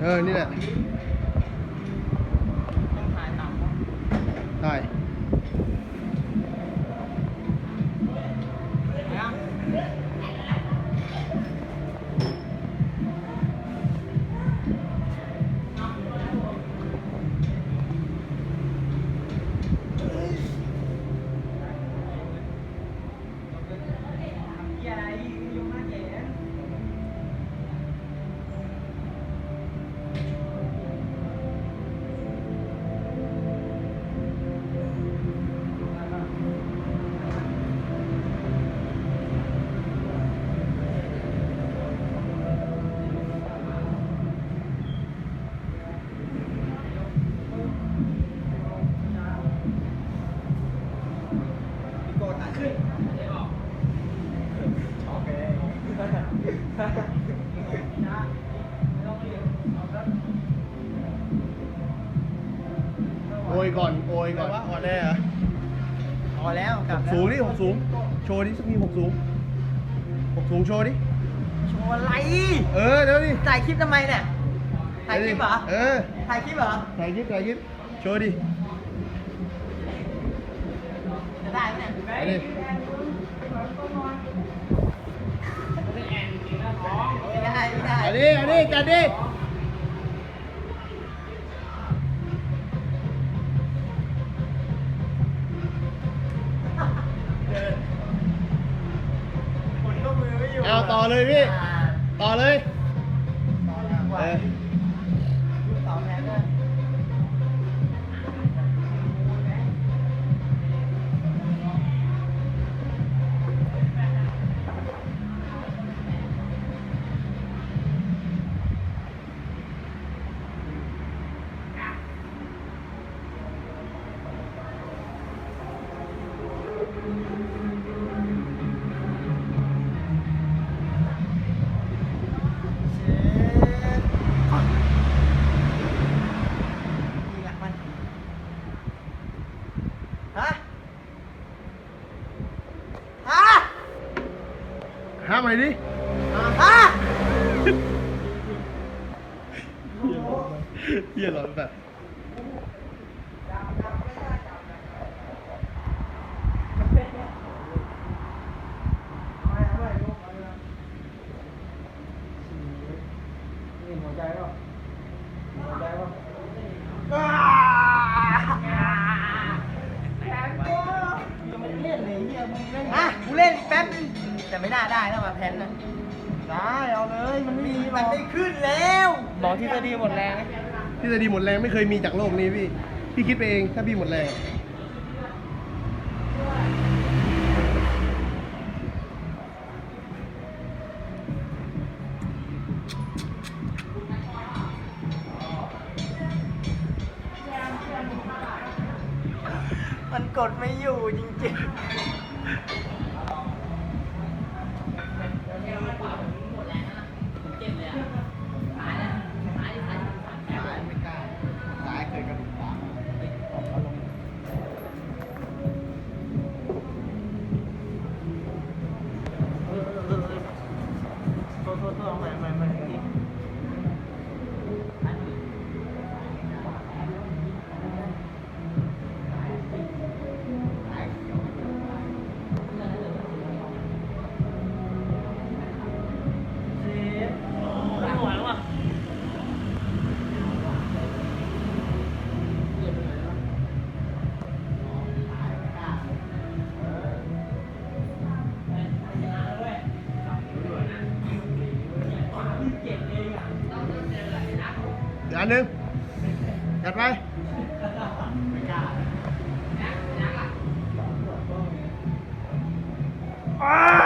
เออ นี่แหละ ต้องถ่ายต่ำเนอะได้ ก่อนโอยก่อนว่าอ่อนแน่เหรอพอแล้วกลับแล้วสูงดิหกสูง โชว์ดิสักทีหกสูงหกสูงโชว์ดิ โชว์อะไรเออเดี๋ยวดิถ่ายคลิปทำไมเนี่ยถ่ายคลิปเหรอเออถ่ายคลิปเหรอถ่ายคลิปถ่ายคลิปโชว์ดิจะได้ไหมเนี่ยไปดิไม่ได้ไม่ได้ เอาดิเอาดิจัดดิ เอาต่อเลยพี่ ต่อเลยต่อดีกว่าเออ ห้ามไปดิฮะเฮียหลอนแบบนี่หัวใจป่ะหัวใจป่ะแพ้กูยังไม่เล่นเลยเฮียมึงเล่นอะกูเล่นอีกแป๊บนึง แต่ไม่น่าได้นะมาแพนนะได้เอาเลยมันไม่มีมีมันไม่ขึ้นแล้วบอกที่จะดีหมดแรงทฤษฎีหมดแรงไม่เคยมีจากโลกนี้พี่ พี่คิดไปเองถ้าพี่หมดแรงมันกดไม่อยู่จริง นหนึงจัดไปอ้า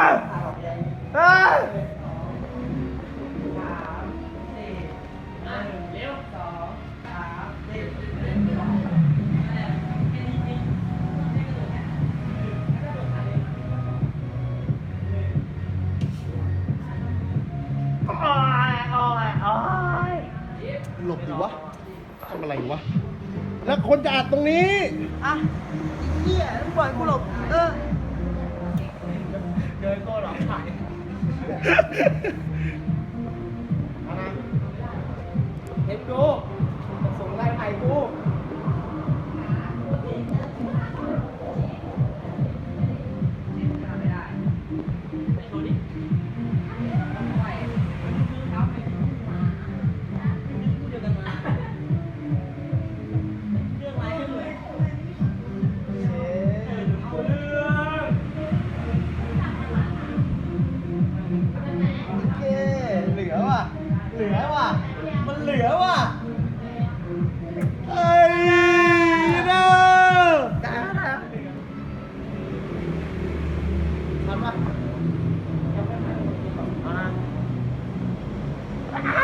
หลบดิวะทำอะไรวะ แล้วคนจะอัดตรงนี้ อะไอ้เหี้ยปล่อยกูหลบ เออ เดินโก้หรอทเอ เหลือว่ะเอ้ยเด้อได้แล้วนะทำป่ะเอานะอันนี้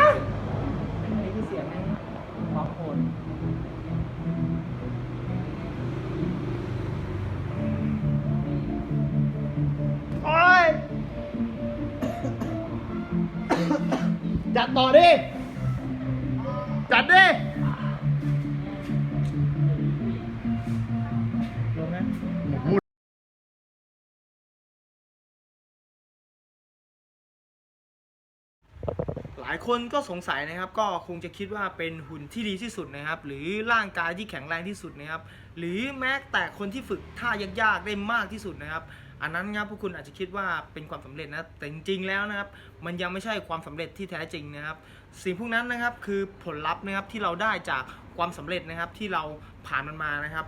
ายคนก็สงสัยนะครับ ก็คงจะคิดว่าเป็นหุ่นที่ดีที่สุดนะครับ หรือร่างกายที่แข็งแรงที่สุดนะครับ หรือแม้แต่คนที่ฝึกท่ายากๆได้มากที่สุดนะครับ อันนั้นครับพวกคุณอาจจะคิดว่าเป็นความสำเร็จนะแต่จริงๆแล้วนะครับ มันยังไม่ใช่ความสำเร็จที่แท้จริงนะครับ สิ่งพวกนั้นนะครับคือผลลัพธ์นะครับที่เราได้จากความสำเร็จนะครับที่เราผ่านมันมานะครับ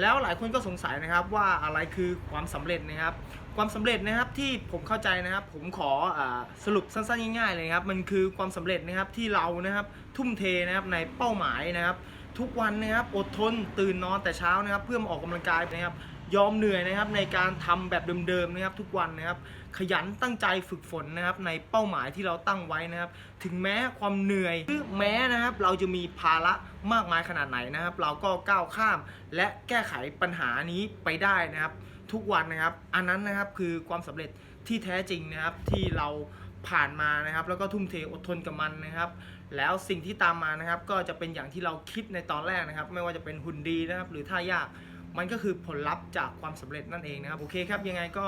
แล้วหลายคนก็สงสัยนะครับว่าอะไรคือความสำเร็จนะครับ ความสำเร็จนะครับที่ผมเข้าใจนะครับ ผมขออสรุปสั้นๆง่ายๆเลยครับมันคือความสำเร็จนะครับที่เรานะครับทุ่มเทนะครับในเป้าหมายนะครับ ทุกวันนะครับอดทนตื่นนอนแต่เช้านะครับ เพื่อมาออกกำลังกายนะครับ ยอมเหนื่อยนะครับในการทำแบบเดิมๆนะครับทุกวันนะครับขยันตั้งใจฝึกฝนนะครับในเป้าหมายที่เราตั้งไว้นะครับ ถึงแม้ความเหนื่อยหรือแม้นะครับเราจะมีภาระมากมายขนาดไหนนะครับ เราก็ก้าวข้ามและแก้ไขปัญหานี้ไปได้นะครับ ทุกวันนะครับ อันนั้นนะครับคือความสำเร็จที่แท้จริงนะครับที่เราผ่านมานะครับ แล้วก็ทุ่มเทอดทนกับมันนะครับ แล้วสิ่งที่ตามมานะครับ ก็จะเป็นอย่างที่เราคิดในตอนแรกนะครับ ไม่ว่าจะเป็นหุ่นดีนะครับ หรือท่ายาก มันก็คือผลลัพธ์จากความสำเร็จนั่นเองนะครับโอเคครับยังไงก็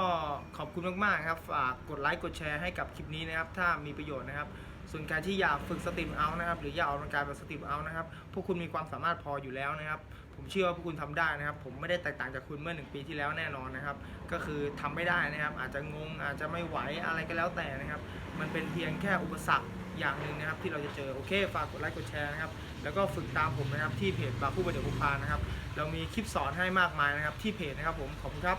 ขอบคุณมากๆครับฝากกดไลค์กดแชร์ให้กับคลิปนี้นะครับ ถ้ามีประโยชน์นะครับ ส่วนการที่อยากฝึกสตรีมเอานะครับ หรืออยากออกกำลังกายแบบสตรีมเอานะครับ พวกคุณมีความสามารถพออยู่แล้วนะครับ ผมเชื่อว่าพวกคุณทำได้นะครับ ผมไม่ได้แตกต่างจากคุณเมื่อหนึ่งปีที่แล้วแน่นอนนะครับ ก็คือทำไม่ได้นะครับ อาจจะงงอาจจะไม่ไหวอะไรก็แล้วแต่นะครับ มันเป็นเพียงแค่อุปสรรค อย่างหนึ่งนะครับที่เราจะเจอโอเคฝากกดไลค์กดแชร์นะครับแล้วก็ฝึกตามผมนะครับที่เพจบาคู่ประเดี๋ยวพุพานะครับเรามีคลิปสอนให้มากมายนะครับที่เพจนะครับผมขอบคุณครับ